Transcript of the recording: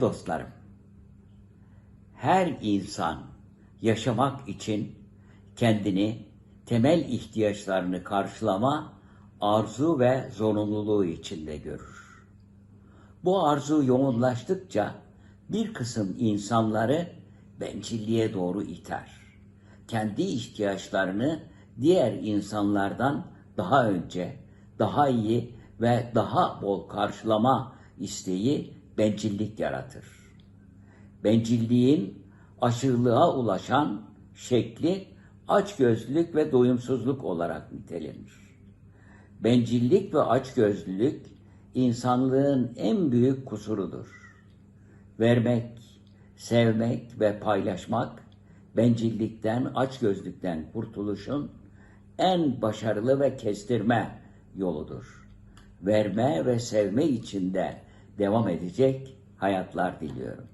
dostlarım, her insan yaşamak için kendini temel ihtiyaçlarını karşılama arzu ve zorunluluğu içinde görür. Bu arzu yoğunlaştıkça bir kısım insanları bencilliğe doğru iter. Kendi ihtiyaçlarını diğer insanlardan daha önce, daha iyi ve daha bol karşılama isteği bencillik yaratır. Bencilliğin aşırılığa ulaşan şekli açgözlülük ve doyumsuzluk olarak nitelenir. Bencillik ve açgözlülük insanlığın en büyük kusurudur. Vermek, sevmek ve paylaşmak bencillikten, açgözlükten kurtuluşun en başarılı ve kestirme yoludur. Verme ve sevme içinde devam edecek hayatlar diliyorum.